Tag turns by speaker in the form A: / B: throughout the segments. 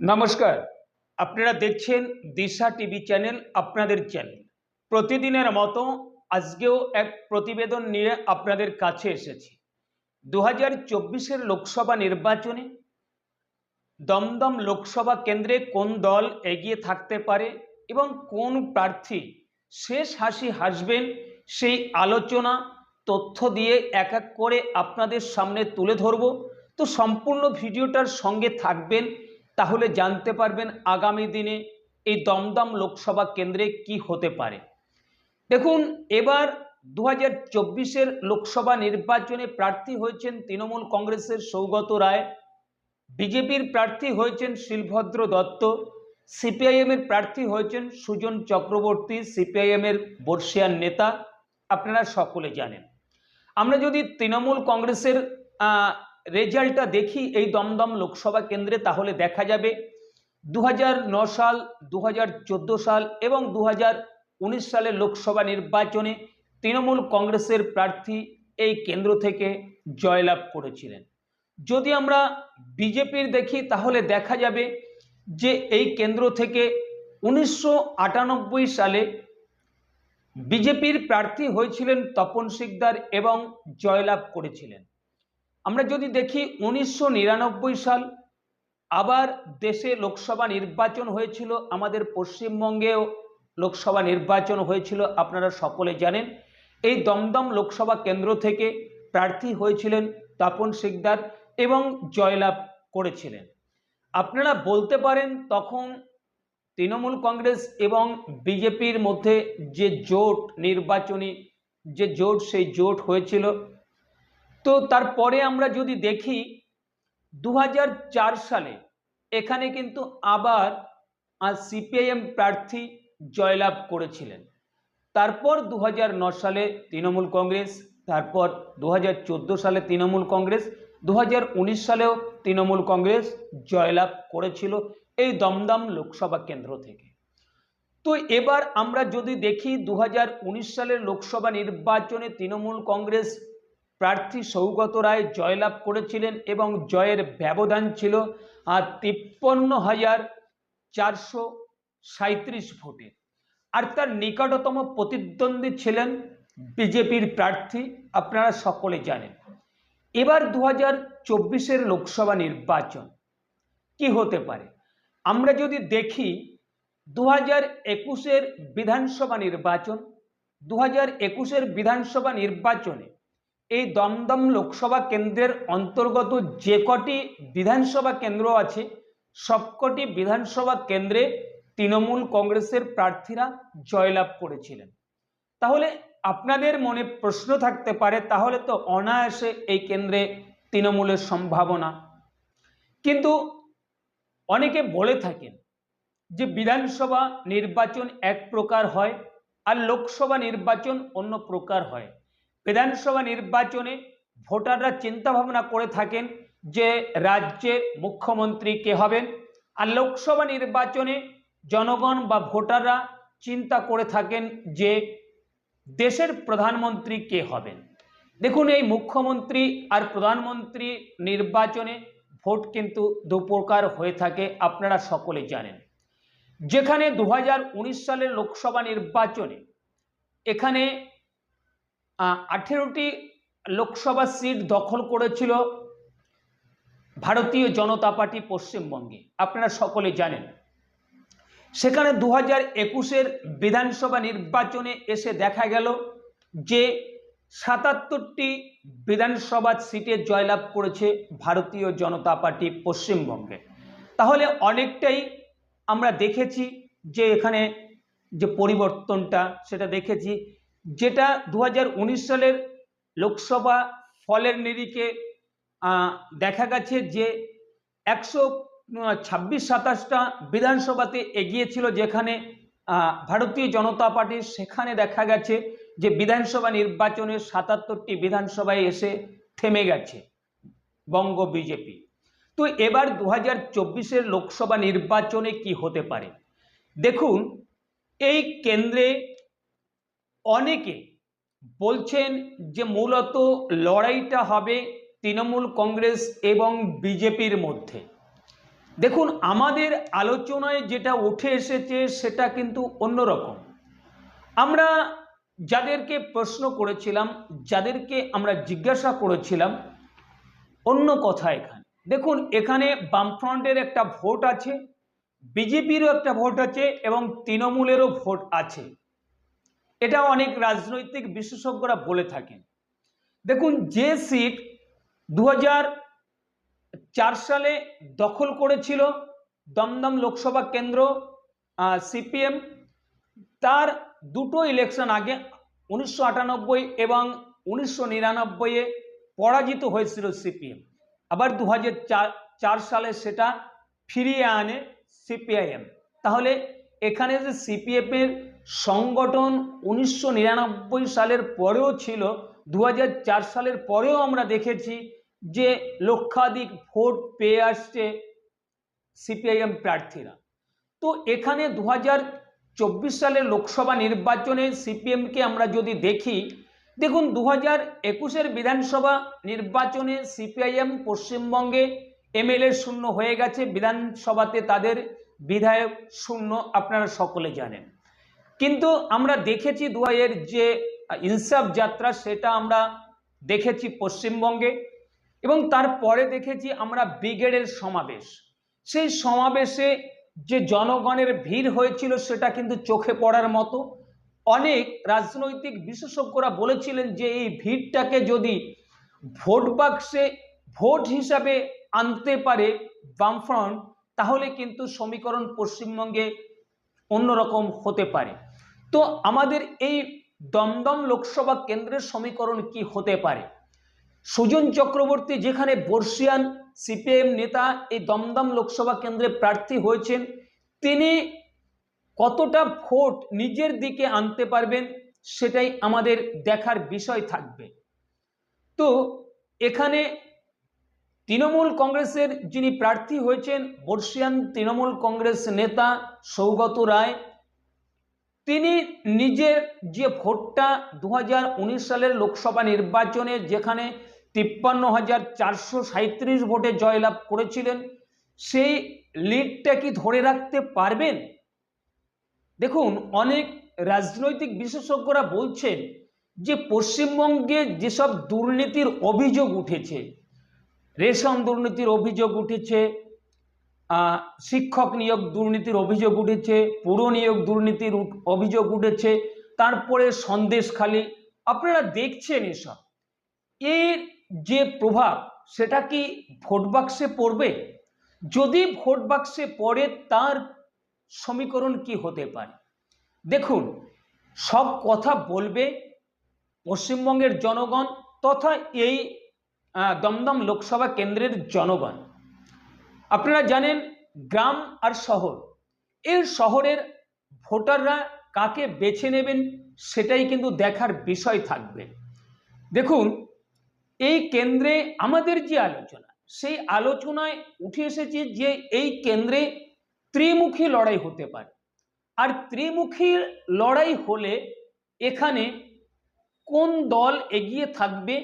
A: নমস্কার। আপনারা দেখছেন দিশা টিভি চ্যানেল, আপনাদের চ্যানেল। প্রতিদিনের মতো আজকেও এক প্রতিবেদন নিয়ে আপনাদের কাছে এসেছি। দু হাজার লোকসভা নির্বাচনে দমদম লোকসভা কেন্দ্রে কোন দল এগিয়ে থাকতে পারে এবং কোন প্রার্থী শেষ হাসি হাসবেন সেই আলোচনা, তথ্য দিয়ে এক এক করে আপনাদের সামনে তুলে ধরব। তো সম্পূর্ণ ভিডিওটার সঙ্গে থাকবেন তাহলে জানতে পারবেন আগামী দিনে এই দমদম লোকসভা কেন্দ্রে কি হতে পারে। দেখুন, এবার দু হাজার লোকসভা নির্বাচনে প্রার্থী হয়েছেন তৃণমূল কংগ্রেসের সৌগত রায়, বিজেপির প্রার্থী হয়েছেন শিলভদ্র দত্ত, সিপিআইএমের প্রার্থী হয়েছেন সুজন চক্রবর্তী, সিপিআইএমের বর্ষিয়ান নেতা। আপনারা সকলে জানেন। আমরা যদি তৃণমূল কংগ্রেসের রেজাল্টটা দেখি এই দমদম লোকসভা কেন্দ্রে, তাহলে দেখা যাবে দু সাল দু হাজার চোদ্দ সাল এবং দু হাজার উনিশ সালের লোকসভা নির্বাচনে তৃণমূল কংগ্রেসের প্রার্থী এই কেন্দ্র থেকে জয়লাভ করেছিলেন। যদি আমরা বিজেপির দেখি, তাহলে দেখা যাবে যে এই কেন্দ্র থেকে উনিশশো আটানব্বই সালে বিজেপির প্রার্থী হয়েছিলেন তপন শিকদার এবং জয়লাভ করেছিলেন। আমরা যদি দেখি উনিশশো নিরানব্বই সাল আবার দেশে লোকসভা নির্বাচন হয়েছিল, আমাদের পশ্চিমবঙ্গেও লোকসভা নির্বাচন হয়েছিল, আপনারা সকলে জানেন। এই দমদম লোকসভা কেন্দ্র থেকে প্রার্থী হয়েছিলেন তপন শিকদার এবং জয়লাভ করেছিলেন। আপনারা বলতে পারেন তখন তৃণমূল কংগ্রেস এবং বিজেপির মধ্যে যে জোট নির্বাচনী, যে জোট, সেই জোট হয়েছিল তো তারপরে আমরা যদি দেখি দু হাজার চার সালে এখানে কিন্তু আবার সিপিআইএম প্রার্থী জয়লাভ করেছিলেন। তারপর দু সালে তৃণমূল কংগ্রেস, তারপর দু হাজার চোদ্দ সালে তৃণমূল কংগ্রেস দু হাজার উনিশ সালেও তৃণমূল কংগ্রেস জয়লাভ করেছিল এই দমদম লোকসভা কেন্দ্র থেকে। তো এবার আমরা যদি দেখি দু হাজার উনিশ সালের লোকসভা নির্বাচনে তৃণমূল কংগ্রেস প্রার্থী সৌগত রায় জয়লাভ করেছিলেন এবং জয়ের ব্যবধান ছিল আর তিপ্পান্ন হাজার চারশো সাঁত্রিশ ভোটে। আর তার নিকটতম প্রতিদ্বন্দ্বী ছিলেন বিজেপির প্রার্থী, আপনারা সকলে জানেন। এবার দু হাজার চব্বিশের লোকসভা নির্বাচন কি হতে পারে? আমরা যদি দেখি দু হাজার একুশের বিধানসভা নির্বাচন দু হাজার একুশের বিধানসভা নির্বাচনে এই দমদম লোকসভা কেন্দ্রের অন্তর্গত যে কটি বিধানসভা কেন্দ্র আছে, সবকটি বিধানসভা কেন্দ্রে তৃণমূল কংগ্রেসের প্রার্থীরা জয়লাভ করেছিলেন। তাহলে আপনাদের মনে প্রশ্ন থাকতে পারে, তাহলে তো অনায়াসে এই কেন্দ্রে তৃণমূলের সম্ভাবনা। কিন্তু অনেকে বলে থাকেন যে বিধানসভা নির্বাচন এক প্রকার হয় আর লোকসভা নির্বাচন অন্য প্রকার হয়। বিধানসভা নির্বাচনে ভোটাররা চিন্তা ভাবনা করে থাকেন যে রাজ্যের মুখ্যমন্ত্রী কে হবেন। আর লোকসভা নির্বাচনে জনগণ বা ভোটাররা চিন্তা করে থাকেন যে দেশের প্রধানমন্ত্রী কে হবেন। দেখুন, এই মুখ্যমন্ত্রী আর প্রধানমন্ত্রী নির্বাচনে ভোট কিন্তু দু প্রকার হয়ে থাকে, আপনারা সকলে জানেন। যেখানে দু হাজার উনিশ সালের লোকসভা নির্বাচনে এখানে আঠেরোটি লোকসভা সিট দখল করেছিল ভারতীয় জনতা পার্টি পশ্চিমবঙ্গে। আপনারা সকলে জানেন। সেখানে দু হাজার একুশের বিধানসভা নির্বাচনে এসে দেখা গেল যে সাতাত্তরটি বিধানসভা সিটে জয়লাভ করেছে ভারতীয় জনতা পার্টি পশ্চিমবঙ্গে। তাহলে অনেকটাই আমরা দেখেছি যে এখানে যে পরিবর্তনটা, সেটা দেখেছি। যেটা দু হাজার উনিশ সালের লোকসভা ফলের নিরিখে দেখা গেছে যে একশো ছাব্বিশ সাতাশটা বিধানসভাতে এগিয়েছিল যেখানে ভারতীয় জনতা পার্টি, সেখানে দেখা গেছে যে বিধানসভা নির্বাচনের সাতাত্তরটি বিধানসভায় এসে থেমে গেছে বঙ্গ বিজেপি। তো এবার দু হাজার লোকসভা নির্বাচনে কি হতে পারে? দেখুন, এই কেন্দ্রে অনেকে বলছেন যে মূলত লড়াইটা হবে তৃণমূল কংগ্রেস এবং বিজেপির মধ্যে। দেখুন, আমাদের আলোচনায় যেটা উঠে এসেছে সেটা কিন্তু অন্যরকম। আমরা যাদেরকে প্রশ্ন করেছিলাম, যাদেরকে আমরা জিজ্ঞাসা করেছিলাম, অন্য কথা এখানে। দেখুন, এখানে বামফ্রন্টের একটা ভোট আছে, বিজেপিরও একটা ভোট আছে এবং তৃণমূলেরও ভোট আছে। এটা অনেক রাজনৈতিক বিশেষজ্ঞরা বলে থাকেন। দেখুন, যে সিট দু সালে দখল করেছিল দমদম লোকসভা কেন্দ্র সিপিএম, তার দুটো ইলেকশন আগে উনিশশো আটানব্বই এবং উনিশশো নিরানব্বইয়ে পরাজিত হয়েছিল সিপিএম। আবার দু সালে সেটা ফিরিয়ে আনে সিপিআইএম। তাহলে এখানে যে সিপিএফের সংগঠন উনিশশো নিরানব্বই সালের পরেও ছিল দু হাজার চার সালের পরেও আমরা দেখেছি যে লক্ষাধিক ভোট পেয়ে আসছে সিপিআইএম প্রার্থীরা। তো এখানে দু চব্বিশ সালের লোকসভা নির্বাচনে সিপিএমকে আমরা যদি দেখি, দেখুন দু হাজার একুশের বিধানসভা নির্বাচনে সিপিআইএম পশ্চিমবঙ্গে এমএলএ শূন্য হয়ে গেছে, বিধানসভাতে তাদের বিধায়ক শূন্য, আপনারা সকলে জানেন। কিন্তু আমরা দেখেছি দু যে ইনসাফ যাত্রা, সেটা আমরা দেখেছি পশ্চিমবঙ্গে এবং তারপরে দেখেছি আমরা ব্রিগেডের সমাবেশ। সেই সমাবেশে যে জনগণের ভিড় হয়েছিল, সেটা কিন্তু চোখে পড়ার মতো। অনেক রাজনৈতিক বিশেষজ্ঞরা বলেছিলেন যে এই ভিড়টাকে যদি ভোট বাক্সে ভোট হিসাবে আনতে পারে বামফ্রন্ট, তাহলে কিন্তু সমীকরণ পশ্চিমবঙ্গে অন্যরকম হতে পারে। তো আমাদের এই দমদম লোকসভা কেন্দ্রের সমীকরণ কি হতে পারে? সুজন চক্রবর্তী, যেখানে বর্ষিয়ান সিপিএম নেতা এই দমদম লোকসভা কেন্দ্রে প্রার্থী হয়েছেন, তিনি কতটা ভোট নিজের দিকে আনতে পারবেন সেটাই আমাদের দেখার বিষয় থাকবে। তো এখানে তৃণমূল কংগ্রেসের যিনি প্রার্থী হয়েছেন, বর্ষিয়ান তৃণমূল কংগ্রেস নেতা সৌগত রায় তিনি নিজের যে ভোটটা দু হাজার উনিশ সালের লোকসভা নির্বাচনে যেখানে তিপ্পান্ন হাজার চারশো সাঁত্রিশ ভোটে জয়লাভ করেছিলেন, সেই লিডটা কি ধরে রাখতে পারবেন? দেখুন, অনেক রাজনৈতিক বিশেষজ্ঞরা বলছেন যে পশ্চিমবঙ্গে যেসব দুর্নীতির অভিযোগ উঠেছে, রেশন দুর্নীতির অভিযোগ উঠেছে শিক্ষক নিয়োগ দুর্নীতির অভিযোগ উঠেছে, পুর নিয়োগ দুর্নীতির অভিযোগ উঠেছে, তারপরে সন্দেশখালি আপনারা দেখছেন এসব। এর যে প্রভাব, সেটা কি ভোট বাক্সে পড়বে? যদি ভোট বাক্সে পড়ে, তার সমীকরণ কি হতে পারে? দেখুন, সব কথা বলবে পশ্চিমবঙ্গের জনগণ তথা এই দমদম লোকসভা কেন্দ্রের জনগণ। আপনারা জানেন গ্রাম আর শহর। এর শহরের ভোটাররা কাকে বেছে নেবেন সেটাই কিন্তু দেখার বিষয় থাকবে। দেখুন, এই কেন্দ্রে আমাদের যে আলোচনা, সেই আলোচনায় উঠে এসেছে যে এই কেন্দ্রে ত্রিমুখী লড়াই হতে পারে। আর ত্রিমুখী লড়াই হলে এখানে কোন দল এগিয়ে থাকবে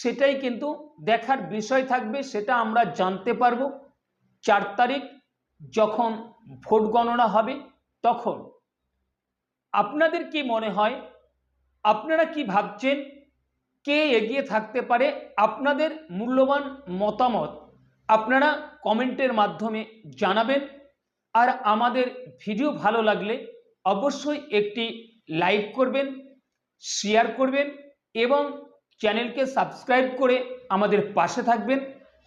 A: সেটাই কিন্তু দেখার বিষয় থাকবে, সেটা আমরা জানতে পারব। চার তারিখ যখন ভোট গণনা হবে, তখন আপনাদের কি মনে হয়, আপনারা কি ভাবছেন, কে এগিয়ে থাকতে পারে, আপনাদের মূল্যবান মতামত আপনারা কমেন্টের মাধ্যমে জানাবেন। আর আমাদের ভিডিও ভালো লাগলে অবশ্যই একটি লাইক করবেন, শেয়ার করবেন এবং চ্যানেলকে সাবস্ক্রাইব করে আমাদের পাশে থাকবেন।